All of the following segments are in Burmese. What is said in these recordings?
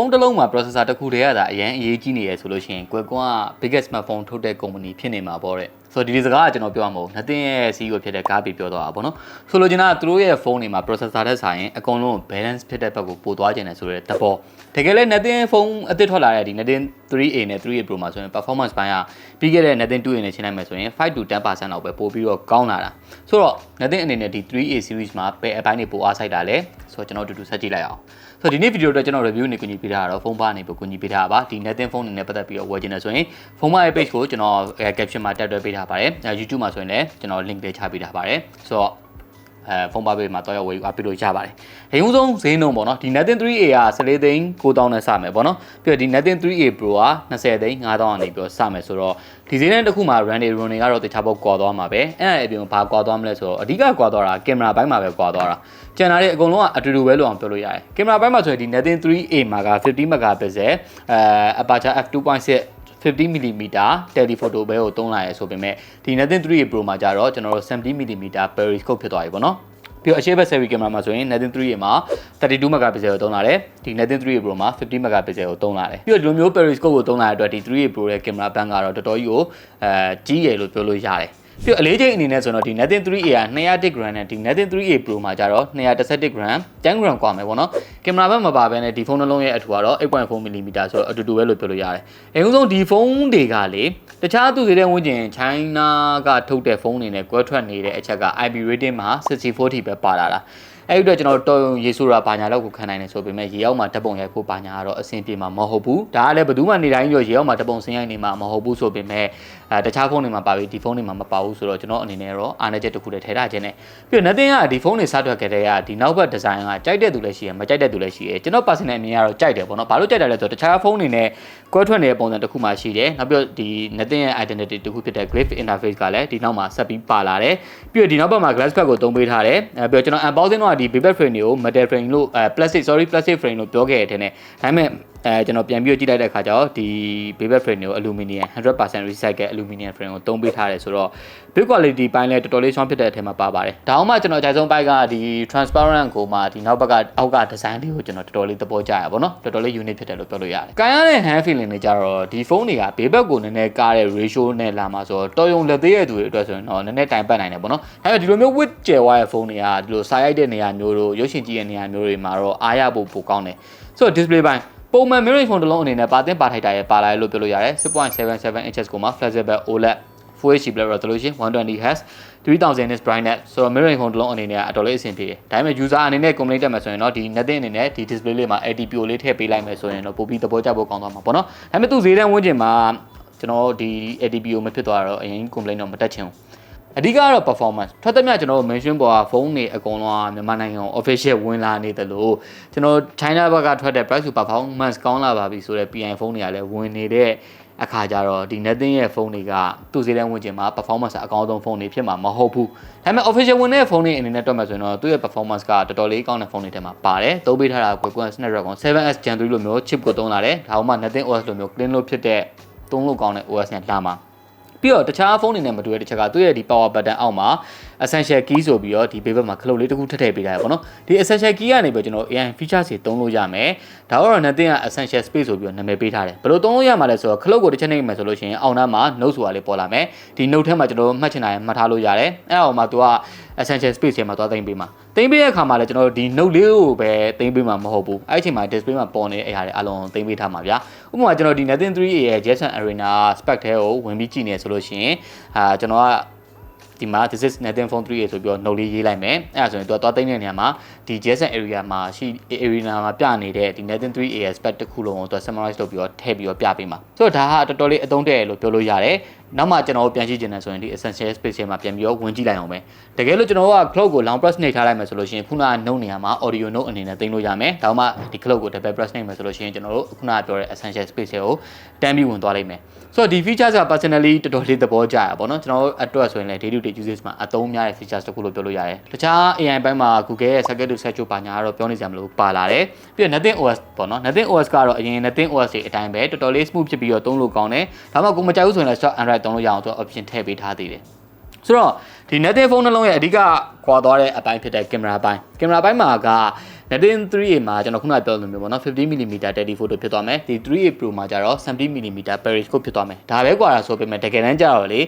ုန်းတစ်လုံးမှာ processor တစ်ခုတည်းကသာအရင်အရေးကြီးနေရဆိုလို့ရှိရင် Qualcomm က biggest smartphone ထုတ်တဲ့ company ဖြစ်နေမှာပေါ့တဲ့ဆိုတော့ဒီဒီစကားကကျွန်တော်ပြောမှာမဟုတ်နှစ်သိန်းရဲ့ CEO ဖြစ်တဲ့ကားပြီးပြောတော့တာပေါ့နော်ဆိုလိုချင်တာကသူတို့ရဲ့ဖုန်းတွေမှာ processor တဲ့ဆိုင်ရင်အကုန်လုံး balance ဖြစ်တဲ့ဘက်ကိုပို့သွားခြင်းတယ်ဆိုတဲ့သဘောတကယ်လဲနှစ်သိန်းဖုန်းအသစ်ထွက်လာတဲ့ဒီနှစ်သိန်း 3A နဲ့ 3A Pro မှာဆိုရင် performance ဘိုင်းကပြီးခဲ့တဲ့နှစ်သိန်း 2A နဲ့ချိန်လိုက်မယ်ဆိုရင်5 to 10%လောက်ပဲပို့ပြီးတော့ကောင်းလာတာဆိုတော့နှစ်သိန်းအနေနဲ့ဒီ 3A series မှာဘယ်အပိုင်းတွေပိုအားဆိုင်တာလဲဆိုတော့ကျွန်တော်တူတူဆက်ကြည့်လိုက်အောင်ဆိုတော့ဒီနေ့ဗီဒီယိုတော့ကျွန်တော် review နေကူညီပေးထားတာတော့ဖုန်းပါနေပို့ကူညီပေးထားတာပါဒီ Nethin ဖုန်းနေနဲ့ပတ်သက်ပြီးတော့ဝယ်ချင်တယ်ဆိုရင်ဖုန်းမရဲ့ page ကိုကျွန်တော် caption မှာတက်တွဲပေးထားပါတယ်အဲ YouTube မှာဆိုရင်လည်းကျွန်တော် link လေးချပေးထားပါတယ်ဆိုတော့အဲဖုန်းပါပေးမှာတော့ရဝယ်ယူအပ်ပြီးလို့ရပါတယ်။အရင်ဆုံးဈေးနှုန်းပေါ့နော်ဒီ Nethin 3A က14သိန်း9000နဲ့စမယ်ပေါ့နော်။ပြီးတော့ဒီ Nethin 3A Pro က20သိန်း9000ကနေပြီးတော့စမယ်ဆိုတော့ဒီဈေးနဲ့တစ်ခုမှာ run တွေ run တွေကတော့တခြားပေါက်ကွာသွားမှာပဲ။အဲ့ဒါအပြင်ဘာကွာသွားမလဲဆိုတော့အဓိကကွာသွားတာကင်မရာဘိုင်းမှာပဲကွာသွားတာ။ကျန်တာတွေအကုန်လုံးကအတူတူပဲလို့အောင်ပြောလို့ရတယ်။ကင်မရာဘိုင်းမှာဆိုရင်ဒီ Nethin 3A မှာက50 megapixel အဲ aperture f2.6 50mm telephoto ပဲကိုသုံးလာရဲဆိုပေမဲ့ဒီ Nethin 3 Pro မှာကြတော့ကျွန်တော်တို့ 70mm periscope ဖြစ်သွားပြီပေါ့နော်ပြီးတော့အရှေ့ဘက် selfie camera မှာဆိုရင် Nethin 3မှာ32 megapixel ကိုသုံးလာတယ်ဒီ Nethin 3 Pro မှာ50 megapixel ကိုသုံးလာတယ်ပြီးတော့ဒီလိုမျိုး periscope ကိုသုံးလာတဲ့အတွက်ဒီ3 Pro ရဲ့ camera band ကတော့တော်တော်ကြီးကိုအဲကြီးရယ်လို့ပြောလို့ရတယ် ပြီးတော့အလေးချိန်အနေနဲ့ဆိုတော့ဒီ Nethin 3A က200 gram နဲ့ဒီ Nethin 3A Pro မှာကျတော့211 gram 10 gram กว่าမယ်ပေါ့နော်ကင်မရာဘက်မပါဘဲနဲ့ဒီဖုန်းနှလုံးရဲ့အထူကတော့ 8.4mm ဆိုတော့အတူတူပဲလို့ပြောလို့ရတယ်အရင်ဆုံးဒီဖုန်းတွေကလေတခြားသူတွေတဲ့ဝန်းကျင် China ကထုတ်တဲ့ဖုန်းတွေနဲ့ကွဲထွက်နေတဲ့အချက်က IP rating မှာ64 ထိပဲပါလာတာ အဲ့ဒီတော့ကျွန်တော်တော်ရုံရေးဆိုတာဘာညာတော့ကိုခံနိုင်တယ်ဆိုပေမဲ့ရေအောက်မှာဓာတ်ပုံရိုက်ဖို့ဘာညာကတော့အဆင်ပြေမှာမဟုတ်ဘူးဒါကလည်းဘယ်သူမှနေတိုင်းပြောရေအောက်မှာဓာတ်ပုံဆင်းရိုက်နေမှာမဟုတ်ဘူးဆိုပေမဲ့အဲတခြားဖုန်းတွေမှာပါပြီးဒီဖုန်းတွေမှာမပါဘူးဆိုတော့ကျွန်တော်အနေနဲ့တော့အားနည်းချက်တစ်ခုတည်းထည့်ထားခြင်းနဲ့ပြီးတော့ nothing ကဒီဖုန်းတွေစထွက်ခဲ့တဲ့ကဒီနောက်ဘက်ဒီဇိုင်းကကြိုက်တဲ့သူလည်းရှိရမကြိုက်တဲ့သူလည်းရှိရကျွန်တော် personal အမြင်ကတော့ကြိုက်တယ်ပေါ့နော်ဘာလို့ကြိုက်တယ်လဲဆိုတော့တခြားဖုန်းတွေနဲ့ကွဲထွက်နေတဲ့ပုံစံတစ်ခုမှရှိတယ်နောက်ပြီးတော့ဒီ nothing ရဲ့ identity တစ်ခုဖြစ်တဲ့ graph interface ကလည်းဒီနောက်မှာဆက်ပြီးပါလာတယ်ပြီးတော့ဒီနောက်ဘက်မှာ glass back ကိုသုံးပေးထားတယ်အဲပြီးတော့ကျွန်တော် unboxing တော့ဒီ paper frame တွေကို metal frame လို့အဲ plastic sorry plastic frame လို့ပြောခဲ့တဲ့တဲ့ဒါပေမဲ့ အဲကျွန်တော်ပြန်ပြီးကြည့်လိုက်တဲ့အခါကျတော့ဒီ paper frame ကို aluminum 100% recycle aluminum frame ကိုသုံးပေးထားတယ်ဆိုတော့ build quality ပိုင်းလည်းတော်တော်လေးချောင်းဖြစ်တဲ့အထက်မှာပါပါတယ်ဒါအောင်မှကျွန်တော်အကြိုက်ဆုံးပိုင်းကဒီ transparent ကိုမှဒီနောက်ဘက်ကအောက်က design လေးကိုကျွန်တော်တော်တော်လေးသဘောကျရပါတော့တော်တော်လေး unique ဖြစ်တယ်လို့ပြောလို့ရတယ်။ကန်ရတဲ့ hand feeling တွေကြတော့ဒီဖုန်းတွေကဘေးဘက်ကိုနည်းနည်းကားတဲ့ ratio နဲ့လာမှာဆိုတော့တော်ရုံလက်သေးရဲ့သူတွေအတွက်ဆိုရင်တော့နည်းနည်းတိုင်ပတ်နိုင်တယ်ပေါ့နော်။ဒါပေမဲ့ဒီလိုမျိုး width ကျယ်ဝါရဲ့ဖုန်းတွေကဒီလိုစားရိုက်တဲ့နေရာမျိုးတို့ရုပ်ရှင်ကြည့်တဲ့နေရာမျိုးတွေမှာတော့အားရဖို့ပိုကောင်းတယ်။ဆိုတော့ display ပိုင်း ပုံမှန် mirror phone တစ်လုံးအနေနဲ့ပါတင်ပါထိုက်တာရဲ့ပါလာလို့ပြောလို့ရတယ်6.77 inches ကိုမှ flexible OLED Full HD Plus resolution 120Hz 3000 nits brightness ဆိုတော့ mirror phone တစ်လုံးအနေနဲ့အတော်လေးအဆင်ပြေတယ်ဒါပေမဲ့ user အနေနဲ့ complaint တက်မှာဆိုရင်တော့ဒီ netting အနေနဲ့ဒီ display လေးမှာ LTPO လေးထည့်ပေးလိုက်မယ်ဆိုရင်တော့ပိုပြီးသဘောကျဖို့ကောင်းသွားမှာပေါ့နော်ဒါပေမဲ့သူ့ဈေးတန်းဝန်းကျင်မှာကျွန်တော်ဒီ LTPO မဖြစ်သွားတော့အရင် complaint တော့မတက်ချင်ဘူး အဓိကတော့ performance ထွက်သမျှကျွန်တော်တို့ mention ပေါ်ကဖုန်းတွေအကုန်လုံးကမြန်မာနိုင်ငံ official ဝင်လာနေတယ်လို့ကျွန်တော် China ဘက်ကထွက်တဲ့ price to performance ကောင်းလာပါပြီဆိုတော့ PI ဖုန်းတွေကလည်းဝင်နေတဲ့အခါကျတော့ဒီ Nothing ရဲ့ဖုန်းတွေကသူ့ဈေးတန်းဝင်ကျင်မှာ performance အကောင်းဆုံးဖုန်းတွေဖြစ်မှာမဟုတ်ဘူး။ဒါပေမဲ့ official ဝင်တဲ့ဖုန်းတွေအနေနဲ့တွက်မှဆိုရင်တော့သူ့ရဲ့ performance ကတော်တော်လေးကောင်းတဲ့ဖုန်းတွေထဲမှာပါတယ်။သုံးပေးထားတာ Qualcomm Snapdragon 7S Gen 3လိုမျိုး chip ကိုသုံးလာတယ်။ဒါမှမဟုတ် Nothing OS လိုမျိုး clean လို့ဖြစ်တဲ့သုံးလို့ကောင်းတဲ့ OS နဲ့လာမှာ ပြီးတော့တခြားဖုန်းတွေနဲ့မတူတဲ့တစ်ချက်ကသူ့ရဲ့ဒီ power button အောက်မှာ essential key ဆိုပြီးတော့ဒီဘေးဘက်မှာခလုတ်လေးတစ်ခုထည့်ထည့်ပေးထားရပါတော့ဒီ essential key ကနေပြီးကျွန်တော် AI feature တွေသုံးလို့ရမယ်ဒါတော့ nothing က essential space ဆိုပြီးတော့နာမည်ပေးထားတယ်ဘယ်လိုသုံးလို့ရမှာလဲဆိုတော့ခလုတ်ကိုတစ်ချက်နှိပ်မယ်ဆိုလို့ရှိရင်အောက်နားမှာ note ဆိုတာလေးပေါ်လာမယ်ဒီ note ထဲမှာကျွန်တော်မှတ်ချင်တာမှတ်ထားလို့ရတယ်အဲ့အောင်မှာသူက essential space ထဲမှာသွားသိမ်းပေးမှာသိမ်းပေးတဲ့အခါမှာလည်းကျွန်တော်တို့ဒီ note လေးကိုပဲသိမ်းပေးမှာမဟုတ်ဘူးအဲ့အချိန်မှာ display မှာပေါ်နေတဲ့အရာတွေအလုံးသိမ်းပေးထားမှာဗျာဥပမာကျွန်တော်ဒီ nothing 3ရဲ့ Jason Arena spec ထဲကိုဝင်ပြီးကြည့်နေဆိုလို့ရှိရင်အာကျွန်တော်က ဒီမှာ this is Nathan phone 3ဆိုပြီးတော့ note လေးရေးလိုက်မယ်အဲ့ဒါဆိုရင်သူကသွားသိမ်းတဲ့နေရာမှာဒီ Jason area မှာရှိ arena မှာပြနေတဲ့ဒီ Nathan 3 AS spec တစ်ခုလုံးကိုသူ summarize လုပ်ပြီးတော့ထည့်ပြီးတော့ပြပေးမှာဆိုတော့ဒါဟာတော်တော်လေးအသုံးတည့်လို့ပြောလို့ရတယ် နောက်မှကျွန်တော်တို့ပြန်ကြည့်ကျင်တယ်ဆိုရင်ဒီ essential space ထဲမှာပြန်ပြီးတော့ဝင်ကြည့်လိုက်အောင်ပဲတကယ်လို့ကျွန်တော်တို့က cloud ကို long press နှိပ်ထားလိုက်မယ်ဆိုလို့ရှိရင်ခုနက note နေရာမှာ audio note အနေနဲ့သိမ်းလို့ရမယ်ဒါမှဒီ cloud ကို double press နှိပ်မယ်ဆိုလို့ရှိရင်ကျွန်တော်တို့ခုနကပြောတဲ့ essential space ကိုတန်းပြီးဝင်သွားလိမ့်မယ်ဆိုတော့ဒီ features က personally တော်တော်လေးသဘောကျရပါတော့ကျွန်တော်တို့အတွက်ဆိုရင်လည်း day to day usage မှာအသုံးများတဲ့ features တခုလို့ပြောလို့ရတယ်တခြား AI ဘက်မှာ Google ရဲ့ circuit to search ပါညာကတော့ပြောနေစရာမလိုပါလာတယ်ပြီးတော့ Nothing OS ပေါ့နော် Nothing OS ကတော့အရင် Nothing OS တွေအတိုင်းပဲတော်တော်လေး smooth ဖြစ်ပြီးတော့သုံးလို့ကောင်းတယ်ဒါမှကိုမကြိုက်ဘူးဆိုရင်လည်း stock Android သုံးလို့ရအောင်သူ option ထည့်ပေးထားသေးတယ်ဆိုတော့ဒီ Nothing phone နှလုံးရဲ့အဓိကကွာသွားတဲ့အပိုင်းဖြစ်တဲ့ကင်မရာပိုင်းကင်မရာပိုင်းမှာက Nothing 3A မှာကျွန်တော်ခုနပြောလိုမျိုးပေါ့နော် 50mm telephoto ဖြစ်သွားမယ်ဒီ 3A Pro မှာကျတော့ 70mm periscope ဖြစ်သွားမယ်ဒါပဲကွာတာဆိုပေမဲ့တကယ်တမ်းကျတော့လေ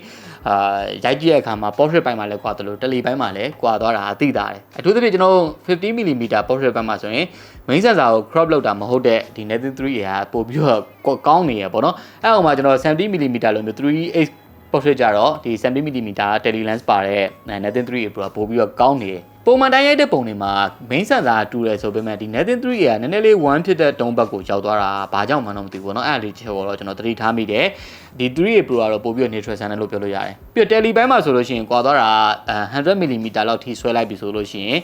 အာရိုက်ကြည့်တဲ့အခါမှာ portrait ပိုင်းမှာလည်းကွာတယ်လို့ tele ပိုင်းမှာလည်းကွာသွားတာအသိတာတယ်အထူးသဖြင့်ကျွန်တော် 50mm portrait ပိုင်းမှာဆိုရင် main sensor ကို crop လုပ်တာမဟုတ်တဲ့ဒီ Nothing 3A ကပို့ပြီးတော့ကောင်းနေရပေါ့နော်အဲ့ဟိုမှာကျွန်တော် 70mm လိုမျိုး3.8 portrait ကြတော့ဒီ 70mm tele lens ပါတဲ့ Nothing 3A Pro ကပို့ပြီးတော့ကောင်းနေတယ် ပုံမှန်တိုင်းရိုက်တဲ့ပုံတွေမှာ main sensor တူတယ်ဆိုပေမဲ့ဒီ Nothing 3A ကနည်းနည်းလေး1ဖြစ်တဲ့တုံးဘက်ကိုရောက်သွားတာဘာကြောင့်မှတော့မသိဘူးเนาะအဲ့ဒါလေးချက်တော့ကျွန်တော်သတိထားမိတယ်ဒီ 3A Pro ကတော့ပို့ပြီးတော့ neutral channel လို့ပြောလို့ရတယ်ပြီးတော့ tele ဘိုင်းမှာဆိုလို့ရှိရင်ကွာသွားတာ 100mm လောက်ထိဆွဲလိုက်ပြီဆိုလို့ရှိရင်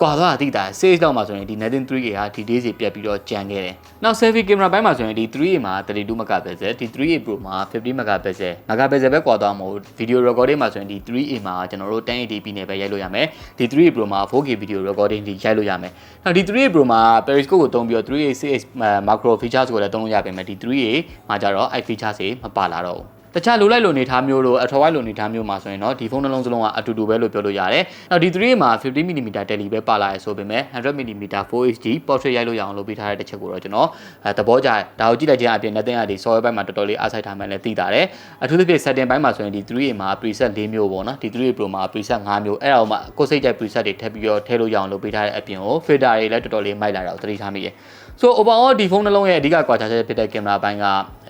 ကွာသွားတာတိတာ stage တော့မှာဆိုရင်ဒီ Nothing 3A ဟာဒီ days ပြတ်ပြီးတော့ကြံခဲ့တယ်။နောက် selfie camera ဘိုင်းမှာဆိုရင်ဒီ 3A မှာ32 megapixel ဒီ 3A Pro မှာ50 megapixel megapixel ပဲကွာသွားမှာမို့ video recording မှာဆိုရင်ဒီ 3A မှာကျွန်တော်တို့ 1080p နဲ့ပဲရိုက်လို့ရမယ်။ဒီ 3A Pro မှာ 4K video recording ဒီရိုက်လို့ရမယ်။နောက်ဒီ 3A Pro မှာ periscope ကိုသုံးပြီးတော့ 3A 6 macro features ကိုလည်းသုံးလို့ရပါမယ်။ဒီ 3A မှာကျတော့ i features တွေမပါလာတော့ဘူး။ တခြားလိုလိုက်လိုနေထားမျိုးလိုအထော်ဝိုက်လိုနေထားမျိုးမှာဆိုရင်တော့ဒီဖုန်းနှလုံးစလုံးကအတူတူပဲလို့ပြောလို့ရတယ်။နောက်ဒီ3မှာ 50mm tele ပဲပါလာရဆိုပေမဲ့ 100mm 4HD portrait ရိုက်လို့ရအောင်လုပ်ပေးထားတဲ့တစ်ချက်ကိုတော့ကျွန်တော်အဲသဘောကျတယ်။ဒါကိုကြည့်လိုက်ခြင်းအပြင်နဲ့တင်ရဒီ software ဘက်မှာတော်တော်လေးအားစိုက်ထားမှလည်းသိတာတယ်။အထူးသဖြင့် setting ဘက်မှာဆိုရင်ဒီ3မှာ preset ၄မျိုးပေါ့နော်။ဒီ3 Pro မှာ preset 5မျိုးအဲ့ဒါကိုမှကိုယ်စိတ်ကြိုက် preset တွေထပ်ပြီးတော့ထည့်လို့ရအောင်လုပ်ပေးထားတဲ့အပြင်ကို filter တွေလည်းတော်တော်လေးမိုက်လာတာကိုသတိထားမိတယ်။ so overall ဒီဖုန်းနှလုံးရဲ့အဓိကကွာခြားချက်ဖြစ်တဲ့ကင်မရာပိုင်းက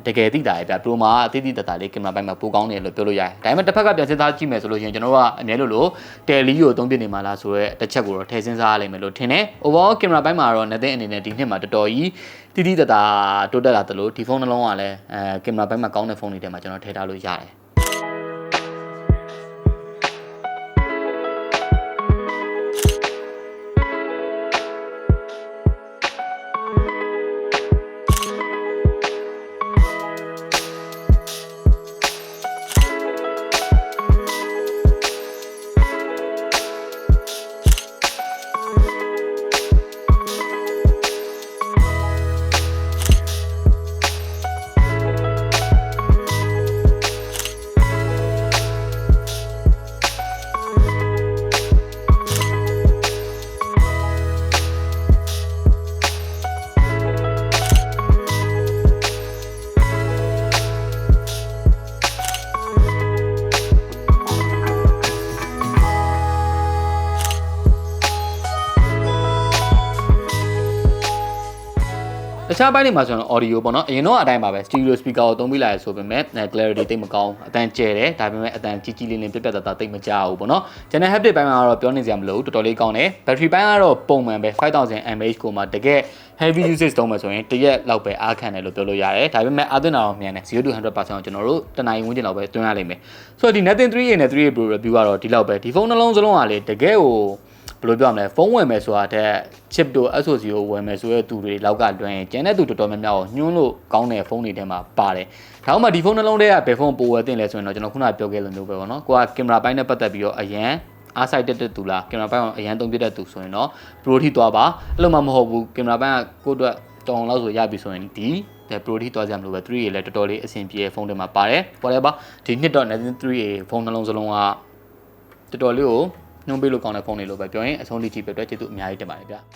တကယ်သိတာရဲ့ဗျ Pro မှာအသိသိတတာလေးကင်မရာပိုင်းမှာပိုကောင်းတယ်လို့ပြောလို့ရတယ်။ဒါပေမဲ့တစ်ဖက်ကပြန်စဉ်းစားကြည့်မယ်ဆိုလို့ရှိရင်ကျွန်တော်ကအနည်းလို့လို့တယ်လီကိုအသုံးပြနေမှာလားဆိုတော့တစ်ချက်ကိုတော့ထည့်စဉ်းစားရလိမ့်မယ်လို့ထင်တယ်။ overall ကင်မရာပိုင်းမှာတော့နေတဲ့အနေနဲ့ဒီနှစ်မှာတော်တော်ကြီးတိတိတတာတိုးတက်လာသလိုဒီဖုန်းနှလုံးကလည်းအဲကင်မရာပိုင်းမှာကောင်းတဲ့ဖုန်းတွေထဲမှာကျွန်တော်ထည့်ထားလို့ရတယ်။ တခြားပိုင်းတွေမှာဆိုရင် audio ပေါ့နော်အရင်တော့အတိုင်းပါပဲ stereo speaker ကိုသုံးပြီးလာရဆိုပေမဲ့ clarity တိတ်မကောင်းအတန်ကျဲတယ်ဒါပေမဲ့အတန်ကြီးကြီးလေးလေးပြက်ပြက်သားသားတိတ်မကြဘူးပေါ့နော် channel haptic ပိုင်းမှာတော့ပြောနေစရာမလိုဘူးတော်တော်လေးကောင်းတယ် battery ပိုင်းကတော့ပုံမှန်ပဲ5000 mAh ကိုမှတကယ် heavy usage သုံးမယ်ဆိုရင်တရက်လောက်ပဲအားခံတယ်လို့ပြောလို့ရတယ်ဒါပေမဲ့အသွင်းတာတော့မြန်တယ်0 to 100%ကိုကျွန်တော်တို့တနင်္ဂနွေဝန်းကျင်လောက်ပဲသွင်းရလိမ့်မယ်ဆိုတော့ဒီ Nothing 3A နဲ့ 3A Pro review ကတော့ဒီလောက်ပဲဒီဖုန်းနှလုံးစလုံးကလေတကယ်ကို ဘယ်လိုပြောမလဲဖုန်းဝယ်မယ်ဆိုတာတဲ့ chip တို့ SoC ကိုဝယ်မယ်ဆိုတဲ့သူတွေလောက်ကတွင်ကျန်တဲ့သူတော်တော်များများကိုညှိုးလို့ကောင်းတဲ့ဖုန်းတွေထဲမှာပါတယ်။ဒါမှမဟုတ်ဒီဖုန်းနှလုံးထဲကဘယ်ဖုန်းပိုဝယ်တင်လဲဆိုရင်တော့ကျွန်တော်ခုနပြောခဲ့လိုမျိုးပဲပေါ့နော်။ကိုကကင်မရာပိုင်းနဲ့ပတ်သက်ပြီးတော့အရန်အားဆိုင်တက်တဲ့သူလားကင်မရာပိုင်းကအရန်သုံးပြတဲ့သူဆိုရင်တော့ Pro ထိသွားပါအဲ့လိုမှမဟုတ်ဘူးကင်မရာပိုင်းကကိုယ့်အတွက်တောင်းလောက်ဆိုရပြီဆိုရင်ဒီတဲ့ Pro ထိသွားကြမလို့ပဲ 3A လည်းတော်တော်လေးအဆင်ပြေတဲ့ဖုန်းတွေမှာပါတယ်။ whatever ဒီနှစ်တော့ Nothing 3A ဖုန်းနှလုံးစလုံးကတော်တော်လေးကို နှုံးပေးလို့ကောင်းတဲ့ဖုန်းတွေလို့ပဲပြောရင်အဆုံးထိကြည့်ပြတဲ့ကျေးဇူးအများကြီးတင်ပါတယ်ဗျာ။